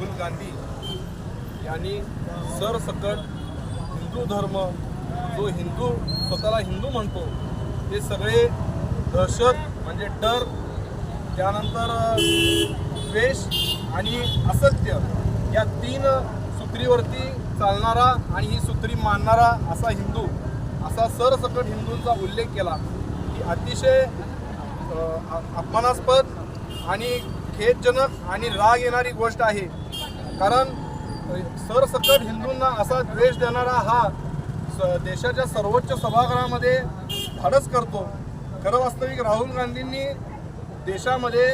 राहुल गांधी यांनी सरसकट हिंदू धर्म जो हिंदू स्वतःला हिंदू म्हणतो ते सगळे दहशत म्हणजे डर त्यानंतर द्वेष आणि असत्य या तीन सूत्रीवरती चालणारा आणि ही सूत्री मानणारा असा हिंदू असा सरसकट हिंदूंचा उल्लेख केला की अतिशय अपमानास्पद आणि खेदजनक आणि राग येणारी गोष्ट आहे. कारण सरसकट हिंदूंना असा द्वेष देणारा हा स- देशाच्या सर्वोच्च सभागृहामध्ये धाडस करतो. खरं वास्तविक राहुल गांधींनी देशामध्ये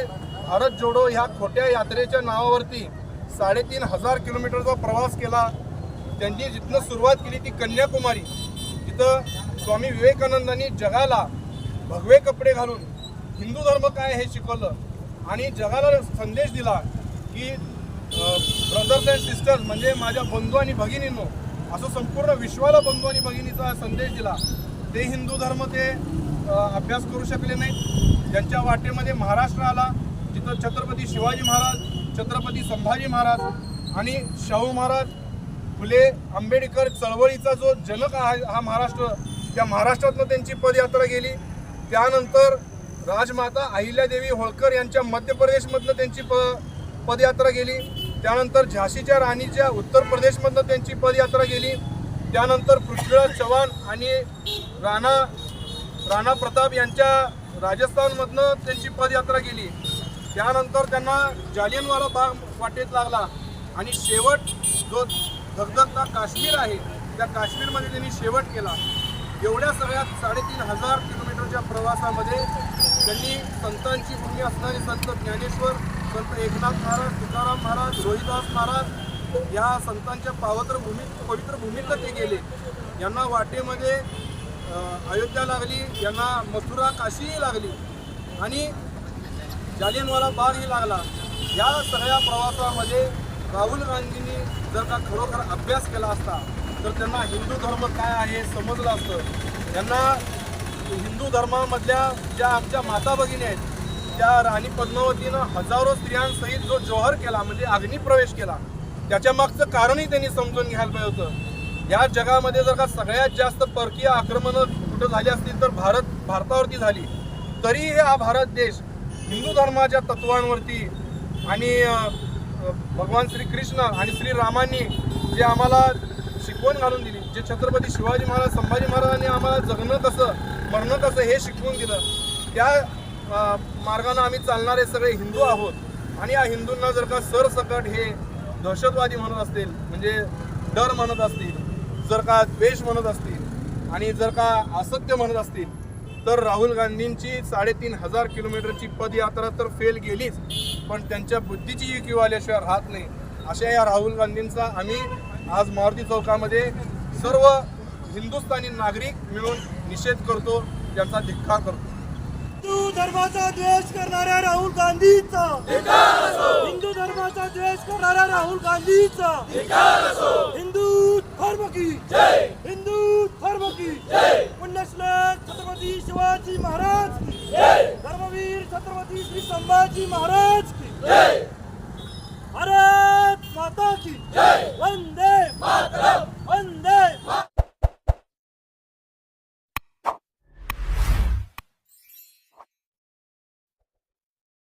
भारत जोडो ह्या खोट्या यात्रेच्या नावावरती साडेतीन हजार किलोमीटरचा प्रवास केला. त्यांनी जिथनं सुरुवात केली ती कन्याकुमारी. तिथं स्वामी विवेकानंदांनी जगाला भगवे कपडे घालून हिंदू धर्म काय हे शिकवलं आणि जगाला संदेश दिला की ब्रदर्स अँड सिस्टर्स म्हणजे माझ्या बंधू आणि भगिनींनो असं संपूर्ण विश्वाला बंधू आणि भगिनीचा संदेश दिला. ते हिंदू धर्म ते अभ्यास करू शकले नाहीत. ज्यांच्या वाटेमध्ये महाराष्ट्र आला तिथं छत्रपती शिवाजी महाराज छत्रपती संभाजी महाराज आणि शाहू महाराज फुले आंबेडकर चळवळीचा जो जनक आहे हा महाराष्ट्र त्या महाराष्ट्रातनं त्यांची पदयात्रा गेली. त्यानंतर राजमाता अहिल्यादेवी होळकर यांच्या मध्य प्रदेशमधनं त्यांची प पदयात्रा गेली. त्यानंतर झाशीच्या राणीच्या उत्तर प्रदेशमधनं त्यांची पदयात्रा गेली. त्यानंतर पृथ्वीराज चव्हाण आणि राणा राणा प्रताप यांच्या राजस्थानमधनं त्यांची पदयात्रा गेली. त्यानंतर त्यांना जालियनवाला बाग वाटेत लागला. आणि शेवट जो धगधगता काश्मीर आहे त्या काश्मीरमध्ये त्यांनी शेवट केला. एवढ्या सगळ्यात साडेतीन हजार किलोमीटरच्या प्रवासामध्ये त्यांनी संतांची भूमी असणारे संत ज्ञानेश्वर संत एकनाथ महाराज तुकाराम महाराज रोहिदास महाराज या संतांच्या पावत्र भूमी पवित्र भूमीतनं ते गेले. यांना वाटेमध्ये अयोध्या लागली यांना मथुरा काशीही लागली आणि जालियनवाला बागही लागला. या सगळ्या प्रवासामध्ये राहुल गांधींनी जर का खरोखर अभ्यास केला असता तर त्यांना हिंदू धर्म काय आहे समजलं असतं. त्यांना हिंदू धर्मामधल्या ज्या आमच्या माता भगिनी आहेत त्या राणी पद्मावतीनं हजारो स्त्रियांसहित जो जोहर केला म्हणजे अग्निप्रवेश केला त्याच्या मागचं कारणही त्यांनी समजून घ्यायला पाहिजे होतं. या जगामध्ये जर का सगळ्यात जास्त परकीय आक्रमणं कुठं झाली असतील तर भारत भारतावरती झाली. तरी हा भारत देश हिंदू धर्माच्या तत्वांवरती आणि भगवान श्री कृष्ण आणि आणि श्रीरामांनी जे आम्हाला शिकवण घालून दिली जे छत्रपती शिवाजी महाराज संभाजी महाराजांनी आम्हाला जगणं कसं मरणं कसं हे शिकवून दिलं त्या मार्गानं आम्ही चालणारे सगळे हिंदू आहोत. आणि या हिंदूंना जर का सरसकट हे दहशतवादी म्हणत असतील म्हणजे डर म्हणत असतील जर का द्वेष म्हणत असतील आणि जर का असत्य म्हणत असतील तर राहुल गांधींची साडेतीन हजार किलोमीटरची पदयात्रा तर फेल गेलीच पण त्यांच्या बुद्धीची किंवा आल्याशिवाय राहत नाही. अशा या राहुल गांधींचा आम्ही आज मारुती चौकामध्ये सर्व हिंदुस्थानी नागरिक मिळून निषेध करतो त्यांचा धिक्कार करतो. हिंदू धर्माचा द्वेष करणाऱ्या राहुल गांधीचा. हिंदू धर्माचा द्वेष करणाऱ्या राहुल गांधीचा. हिंदू धर्म की. हिंदू धर्म की. पुण्यश्लोक छत्रपती शिवाजी महाराज धर्मवीर छत्रपती श्री संभाजी महाराज की. भारत माता की. वंदे वंदे